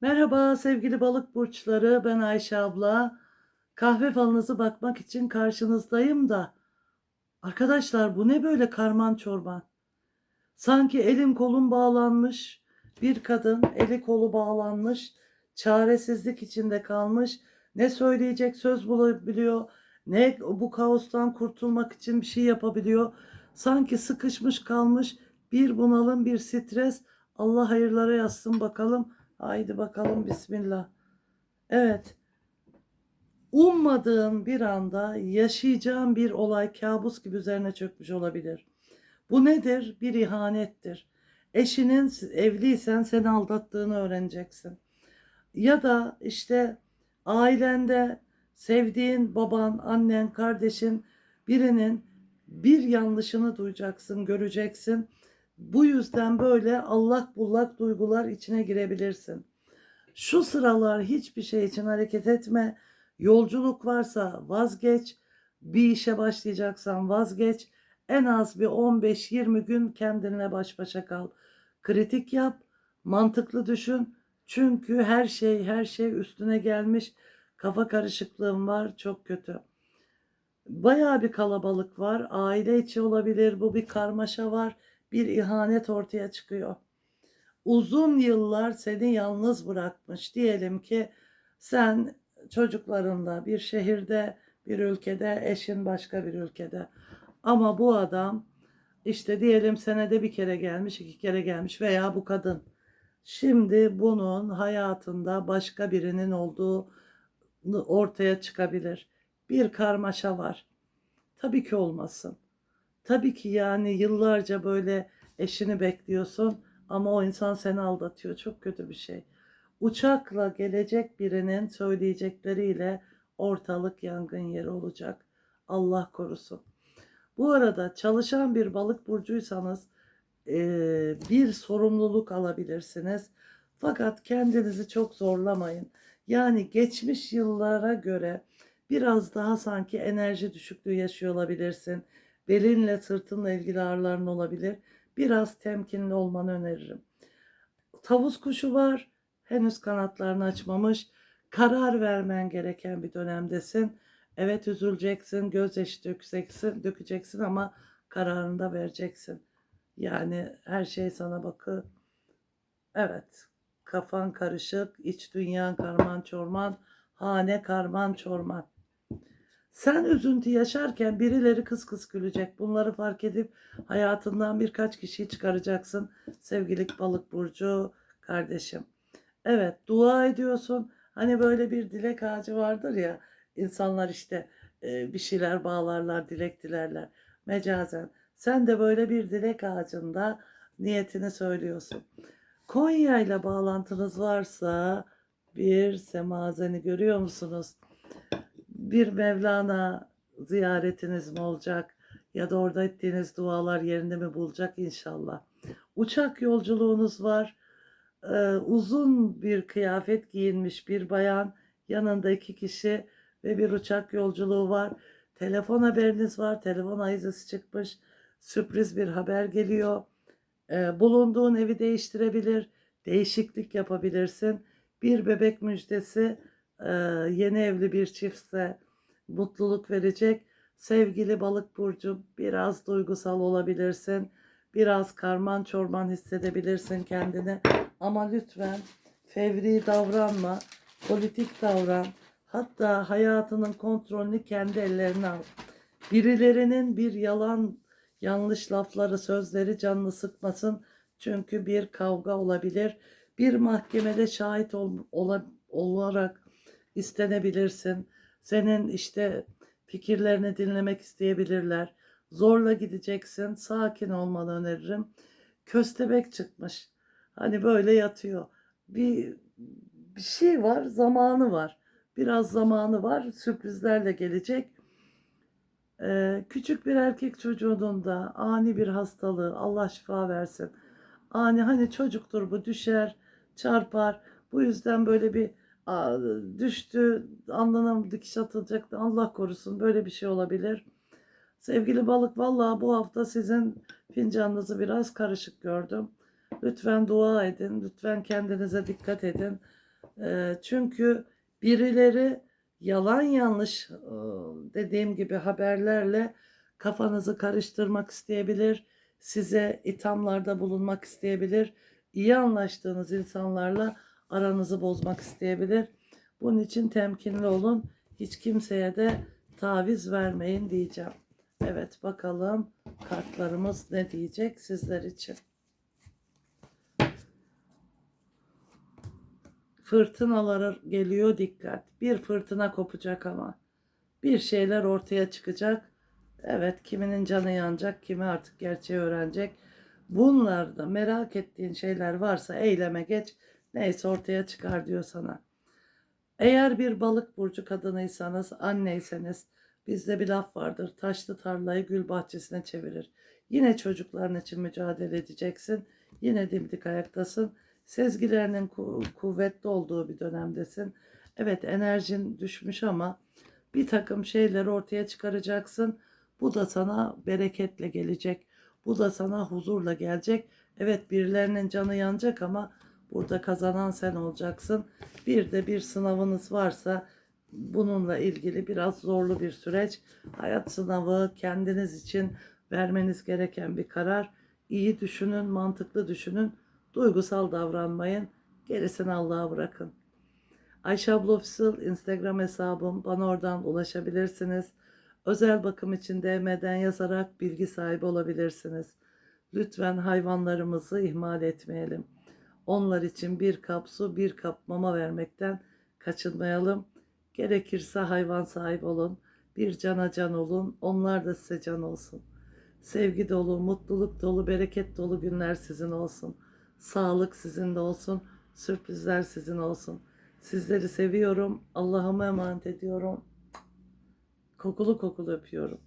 Merhaba sevgili balık burçları, ben Ayşe abla. Kahve falınızı bakmak için karşınızdayım da. Arkadaşlar bu ne böyle karman çorban? Sanki elim kolum bağlanmış, bir kadın eli kolu bağlanmış, çaresizlik içinde kalmış. Ne söyleyecek söz bulabiliyor, ne bu kaostan kurtulmak için bir şey yapabiliyor. Sanki sıkışmış kalmış, bir bunalım, bir stres. Allah hayırlara yazsın bakalım. Haydi bakalım bismillah. Evet. Ummadığın bir anda yaşayacağın bir olay kabus gibi üzerine çökmüş olabilir. Bu nedir? Bir ihanettir. Eşinin evliysen seni aldattığını öğreneceksin. Ya da işte ailende sevdiğin baban, annen, kardeşin birinin bir yanlışını duyacaksın, göreceksin. Bu yüzden böyle allak bullak duygular içine girebilirsin. Şu sıralar hiçbir şey için hareket etme. Yolculuk varsa vazgeç. Bir işe başlayacaksan vazgeç. En az bir 15-20 gün kendinle baş başa kal. Kritik yap, mantıklı düşün. Çünkü her şey her şey üstüne gelmiş. Kafa karışıklığım var, çok kötü. Bayağı bir kalabalık var. Aile içi olabilir, bu bir karmaşa var. Bir ihanet ortaya çıkıyor. Uzun yıllar seni yalnız bırakmış. Diyelim ki sen çocuklarınla bir şehirde, bir ülkede, eşin başka bir ülkede. Ama bu adam işte diyelim senede bir kere gelmiş, iki kere gelmiş veya bu kadın. Şimdi bunun hayatında başka birinin olduğu ortaya çıkabilir. Bir karmaşa var. Tabii ki olmasın. Tabii ki yani yıllarca böyle eşini bekliyorsun ama o insan seni aldatıyor. Çok kötü bir şey. Uçakla gelecek birinin söyleyecekleriyle ortalık yangın yeri olacak. Allah korusun. Bu arada çalışan bir balık burcuysanız bir sorumluluk alabilirsiniz. Fakat kendinizi çok zorlamayın. Yani geçmiş yıllara göre biraz daha sanki enerji düşüklüğü yaşıyor olabilirsin. Belinle sırtınla ilgili ağrıların olabilir. Biraz temkinli olmanı öneririm. Tavus kuşu var. Henüz kanatlarını açmamış. Karar vermen gereken bir dönemdesin. Evet üzüleceksin, gözyaşı dökeceksin, dökeceksin ama kararını da vereceksin. Yani her şey sana bakı. Evet, kafan karışık, iç dünyan karman çorman, hane karman çorman. Sen üzüntü yaşarken birileri kıs kıs gülecek. Bunları fark edip hayatından birkaç kişiyi çıkaracaksın. Sevgili balık burcu kardeşim. Evet dua ediyorsun. Hani böyle bir dilek ağacı vardır ya. insanlar işte e, bir şeyler bağlarlar, dilek dilerler. Mecazen. Sen de böyle bir dilek ağacında niyetini söylüyorsun. Konya ile bağlantınız varsa bir semazeni görüyor musunuz? Bir Mevlana ziyaretiniz mi olacak ya da orada ettiğiniz dualar yerinde mi bulacak inşallah. Uçak yolculuğunuz var. Ee, uzun bir kıyafet giyinmiş bir bayan, yanında iki kişi ve bir uçak yolculuğu var. Telefon haberiniz var. Telefon ayızısı çıkmış. Sürpriz bir haber geliyor. Ee, bulunduğun evi değiştirebilir. Değişiklik yapabilirsin. Bir bebek müjdesi e, yeni evli bir çiftse mutluluk verecek. Sevgili balık burcu biraz duygusal olabilirsin. Biraz karman çorman hissedebilirsin kendini. Ama lütfen fevri davranma. Politik davran. Hatta hayatının kontrolünü kendi ellerine al. Birilerinin bir yalan, yanlış lafları, sözleri canını sıkmasın. Çünkü bir kavga olabilir. Bir mahkemede şahit ol, ola, olarak istenebilirsin. Senin işte fikirlerini dinlemek isteyebilirler. Zorla gideceksin. Sakin olmanı öneririm. Köstebek çıkmış. Hani böyle yatıyor. Bir, bir şey var, zamanı var. Biraz zamanı var. Sürprizlerle gelecek. Ee, küçük bir erkek çocuğunun da ani bir hastalığı Allah şifa versin. Ani hani çocuktur bu düşer, çarpar. Bu yüzden böyle bir düştü, mı dikiş atılacaktı. Allah korusun böyle bir şey olabilir. Sevgili balık vallahi bu hafta sizin fincanınızı biraz karışık gördüm. Lütfen dua edin. Lütfen kendinize dikkat edin. Eee, çünkü birileri yalan yanlış eee, dediğim gibi haberlerle kafanızı karıştırmak isteyebilir. Size ithamlarda bulunmak isteyebilir. iyi anlaştığınız insanlarla aranızı bozmak isteyebilir. Bunun için temkinli olun. Hiç kimseye de taviz vermeyin diyeceğim. Evet bakalım kartlarımız ne diyecek sizler için. Fırtınalar geliyor dikkat. Bir fırtına kopacak ama. Bir şeyler ortaya çıkacak. Evet kiminin canı yanacak, kimi artık gerçeği öğrenecek. Bunlarda merak ettiğin şeyler varsa eyleme geç. Neyse ortaya çıkar diyor sana. Eğer bir balık burcu kadınıysanız, anneyseniz bizde bir laf vardır. Taşlı tarlayı gül bahçesine çevirir. Yine çocukların için mücadele edeceksin. Yine dimdik ayaktasın. Sezgilerinin ku- kuvvetli olduğu bir dönemdesin. Evet enerjin düşmüş ama bir takım şeyleri ortaya çıkaracaksın. Bu da sana bereketle gelecek. Bu da sana huzurla gelecek. Evet birilerinin canı yanacak ama burada kazanan sen olacaksın. Bir de bir sınavınız varsa bununla ilgili biraz zorlu bir süreç. Hayat sınavı kendiniz için vermeniz gereken bir karar. İyi düşünün, mantıklı düşünün. Duygusal davranmayın. Gerisini Allah'a bırakın. Ayşe abla Official Instagram hesabım. Bana oradan ulaşabilirsiniz. Özel bakım için DM'den yazarak bilgi sahibi olabilirsiniz. Lütfen hayvanlarımızı ihmal etmeyelim. Onlar için bir kap su, bir kap mama vermekten kaçınmayalım. Gerekirse hayvan sahibi olun. Bir cana can olun. Onlar da size can olsun. Sevgi dolu, mutluluk dolu, bereket dolu günler sizin olsun. Sağlık sizin de olsun. Sürprizler sizin olsun. Sizleri seviyorum. Allah'ıma emanet ediyorum. Kokulu kokulu öpüyorum.